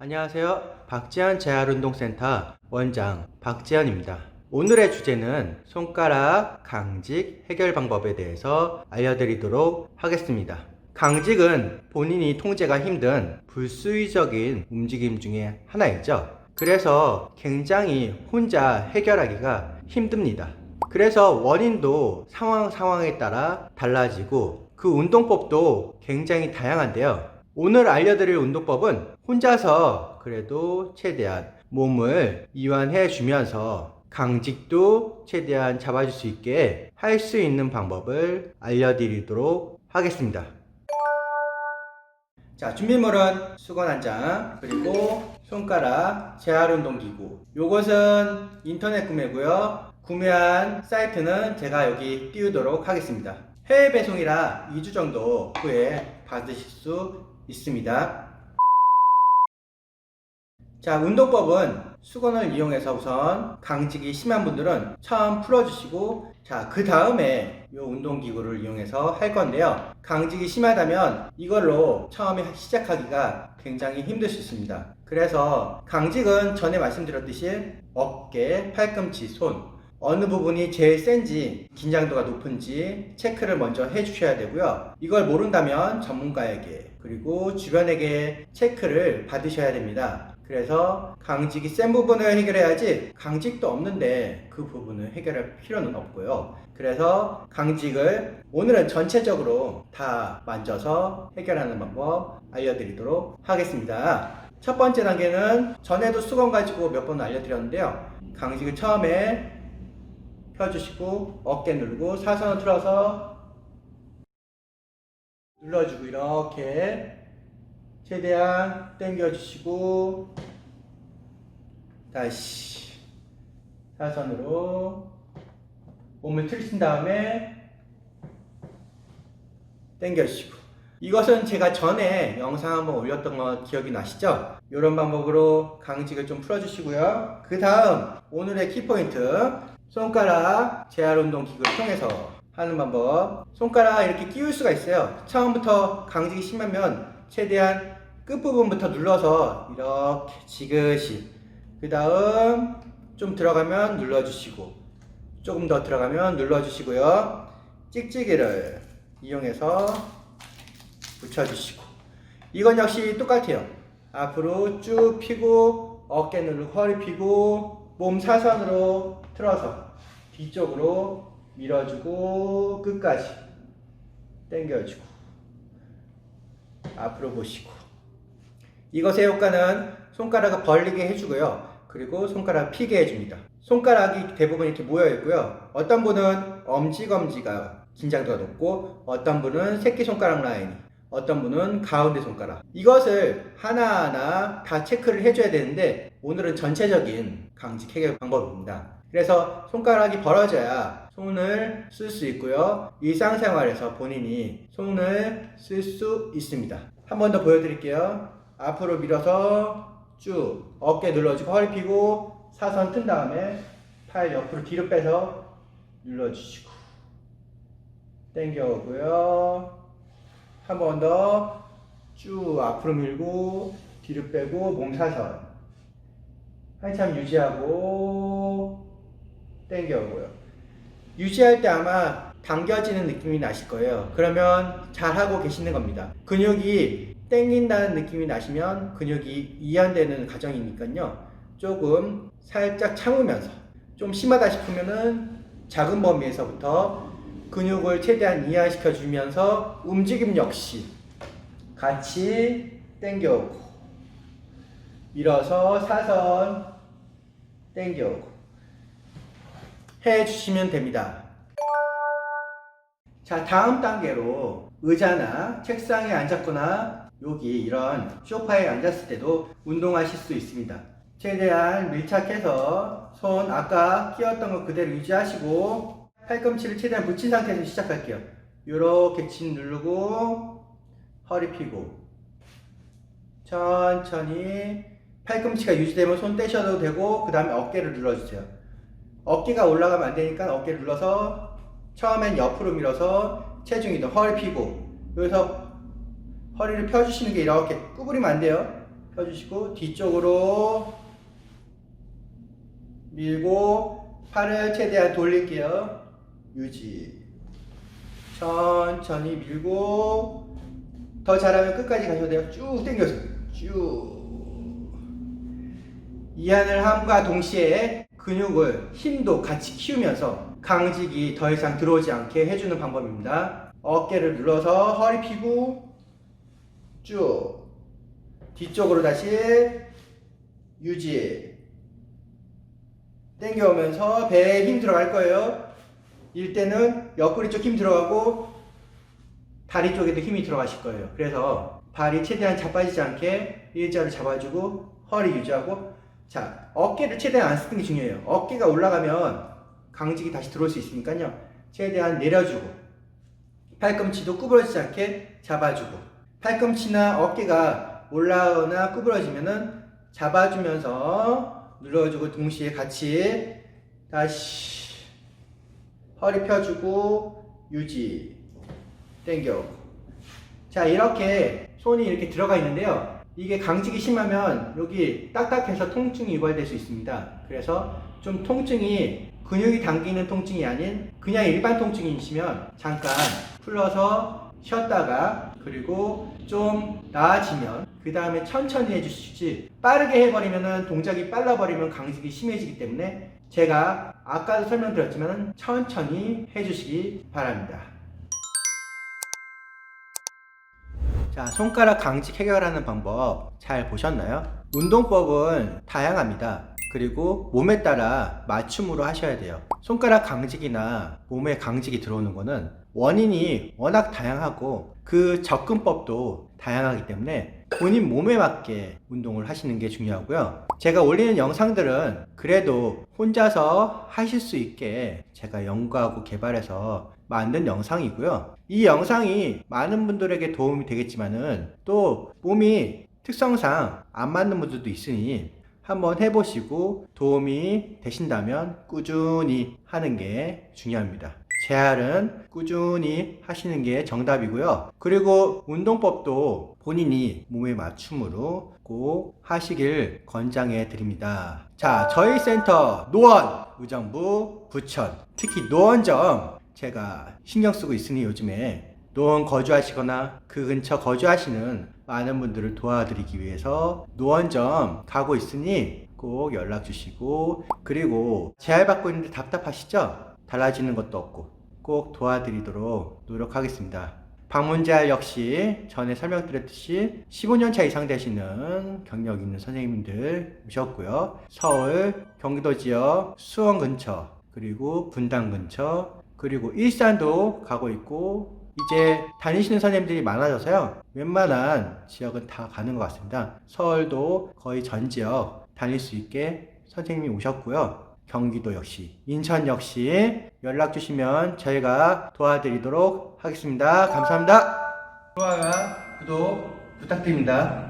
안녕하세요. 박지한 재활운동센터 원장 박지한입니다. 오늘의 주제는 손가락 강직 해결 방법에 대해서 알려드리도록 하겠습니다. 강직은 본인이 통제가 힘든 불수의적인 움직임 중에 하나이죠. 그래서 굉장히 혼자 해결하기가 힘듭니다. 그래서 원인도 상황 상황에 따라 달라지고 그 운동법도 굉장히 다양한데요. 오늘 알려드릴 운동법은 혼자서 그래도 최대한 몸을 이완해 주면서 강직도 최대한 잡아줄 수 있게 할 수 있는 방법을 알려드리도록 하겠습니다. 자, 준비물은 수건 한 장, 그리고 손가락 재활운동기구. 요것은 인터넷 구매고요. 구매한 사이트는 제가 여기 띄우도록 하겠습니다. 해외 배송이라 2주 정도 후에 받으실 수 있습니다. 자, 운동법은 수건을 이용해서 우선 강직이 심한 분들은 처음 풀어주시고, 자, 그 다음에 이 운동기구를 이용해서 할 건데요. 강직이 심하다면 이걸로 처음에 시작하기가 굉장히 힘들 수 있습니다. 그래서 강직은 전에 말씀드렸듯이 어깨, 팔꿈치, 손, 어느 부분이 제일 센지 긴장도가 높은지 체크를 먼저 해주셔야 되고요. 이걸 모른다면 전문가에게 그리고 주변에게 체크를 받으셔야 됩니다. 그래서 강직이 센 부분을 해결해야지 강직도 없는데 그 부분을 해결할 필요는 없고요. 그래서 강직을 오늘은 전체적으로 다 만져서 해결하는 방법 알려드리도록 하겠습니다. 첫 번째 단계는 전에도 수건 가지고 몇 번 알려드렸는데요. 강직을 처음에 펴주시고 어깨 누르고 사선을 틀어서 눌러주고 이렇게 최대한 당겨주시고 다시 사선으로 몸을 틀신 다음에 당겨주시고 이것은 제가 전에 영상 한번 올렸던 거 기억이 나시죠? 이런 방법으로 강직을 좀 풀어주시고요. 그 다음 오늘의 키포인트 손가락 재활운동 기구를 통해서 하는 방법 손가락 이렇게 끼울 수가 있어요. 처음부터 강직이 심하면 최대한 끝부분부터 눌러서 이렇게 지그시 그 다음 좀 들어가면 눌러주시고 조금 더 들어가면 눌러주시고요. 찍찍이를 이용해서 붙여주시고 이건 역시 똑같아요. 앞으로 쭉 펴고 어깨 누르고 허리 펴고 몸 사선으로 틀어서 뒤쪽으로 밀어주고 끝까지 당겨주고 앞으로 보시고 이것의 효과는 손가락을 벌리게 해주고요. 그리고 손가락 피게 해줍니다. 손가락이 대부분 이렇게 모여 있고요. 어떤 분은 엄지검지가 긴장도가 높고 어떤 분은 새끼손가락 라인이 어떤 분은 가운데 손가락 이것을 하나하나 다 체크를 해줘야 되는데 오늘은 전체적인 강직 해결 방법입니다. 그래서 손가락이 벌어져야 손을 쓸 수 있고요. 일상생활에서 본인이 손을 쓸 수 있습니다. 한 번 더 보여드릴게요. 앞으로 밀어서 쭉 어깨 눌러주고 허리 펴고 사선 튼 다음에 팔 옆으로 뒤로 빼서 눌러주시고 당겨오고요. 한 번 더 쭉 앞으로 밀고 뒤로 빼고 몸 사선 한참 유지하고 당겨오고요. 유지할 때 아마 당겨지는 느낌이 나실 거예요. 그러면 잘 하고 계시는 겁니다. 근육이 땡긴다는 느낌이 나시면 근육이 이완되는 과정이니까요. 조금 살짝 참으면서 좀 심하다 싶으면은 작은 범위에서부터 근육을 최대한 이완시켜 주면서 움직임 역시 같이 당겨오고 밀어서 사선 당겨오고 해 주시면 됩니다. 자, 다음 단계로 의자나 책상에 앉았거나 여기 이런 소파에 앉았을 때도 운동하실 수 있습니다. 최대한 밀착해서 손 아까 끼웠던 거 그대로 유지하시고 팔꿈치를 최대한 붙인 상태에서 시작할게요. 이렇게 진 누르고 허리 펴고 천천히 팔꿈치가 유지되면 손 떼셔도 되고 그 다음에 어깨를 눌러주세요. 어깨가 올라가면 안 되니까 어깨를 눌러서 처음엔 옆으로 밀어서 체중 이동 허리 펴고 여기서 허리를 펴주시는 게 이렇게 구부리면 안 돼요. 펴주시고 뒤쪽으로 밀고 팔을 최대한 돌릴게요. 유지. 천천히 밀고 더 잘하면 끝까지 가셔도 돼요. 쭉 당겨서 쭉. 이완을 함과 동시에 근육을 힘도 같이 키우면서 강직이 더 이상 들어오지 않게 해주는 방법입니다. 어깨를 눌러서 허리 펴고 쭉 뒤쪽으로 다시 유지 당겨오면서 배에 힘 들어갈 거예요. 일 때는 옆구리 쪽 힘 들어가고 다리 쪽에도 힘이 들어가실 거예요. 그래서 발이 최대한 자빠지지 않게 일자로 잡아주고 허리 유지하고 자 어깨를 최대한 안 쓰는 게 중요해요. 어깨가 올라가면 강직이 다시 들어올 수 있으니까요. 최대한 내려주고 팔꿈치도 구부러지지 않게 잡아주고 팔꿈치나 어깨가 올라오나 구부러지면은 잡아주면서 눌러주고 동시에 같이 다시 허리 펴주고 유지 당겨. 자 이렇게 손이 이렇게 들어가 있는데요. 이게 강직이 심하면 여기 딱딱해서 통증이 유발될 수 있습니다. 그래서 좀 통증이 근육이 당기는 통증이 아닌 그냥 일반 통증이시면 잠깐 풀러서 쉬었다가 그리고 좀 나아지면 그 다음에 천천히 해주시지 빠르게 해버리면 동작이 빨라버리면 강직이 심해지기 때문에 제가 아까도 설명드렸지만 천천히 해주시기 바랍니다. 자, 손가락 강직 해결하는 방법 잘 보셨나요? 운동법은 다양합니다. 그리고 몸에 따라 맞춤으로 하셔야 돼요. 손가락 강직이나 몸에 강직이 들어오는 거는 원인이 워낙 다양하고 그 접근법도 다양하기 때문에 본인 몸에 맞게 운동을 하시는 게 중요하고요. 제가 올리는 영상들은 그래도 혼자서 하실 수 있게 제가 연구하고 개발해서 만든 영상이고요. 이 영상이 많은 분들에게 도움이 되겠지만은 또 몸이 특성상 안 맞는 분들도 있으니 한번 해보시고 도움이 되신다면 꾸준히 하는 게 중요합니다. 재활은 꾸준히 하시는 게 정답이고요. 그리고 운동법도 본인이 몸에 맞춤으로 꼭 하시길 권장해 드립니다. 자, 저희 센터 노원, 의정부, 부천, 특히 노원점 제가 신경 쓰고 있으니 요즘에 노원 거주하시거나 그 근처 거주하시는 많은 분들을 도와드리기 위해서 노원점 가고 있으니 꼭 연락 주시고 그리고 재활받고 있는데 답답하시죠? 달라지는 것도 없고 꼭 도와드리도록 노력하겠습니다. 방문자 역시 전에 설명드렸듯이 15년 차 이상 되시는 경력 있는 선생님들 오셨고요. 서울, 경기도 지역, 수원 근처, 그리고 분당 근처, 그리고 일산도 가고 있고 이제 다니시는 선생님들이 많아져서요. 웬만한 지역은 다 가는 것 같습니다. 서울도 거의 전 지역 다닐 수 있게 선생님이 오셨고요. 경기도 역시, 인천 역시 연락 주시면 저희가 도와드리도록 하겠습니다. 감사합니다. 좋아요와 구독 부탁드립니다.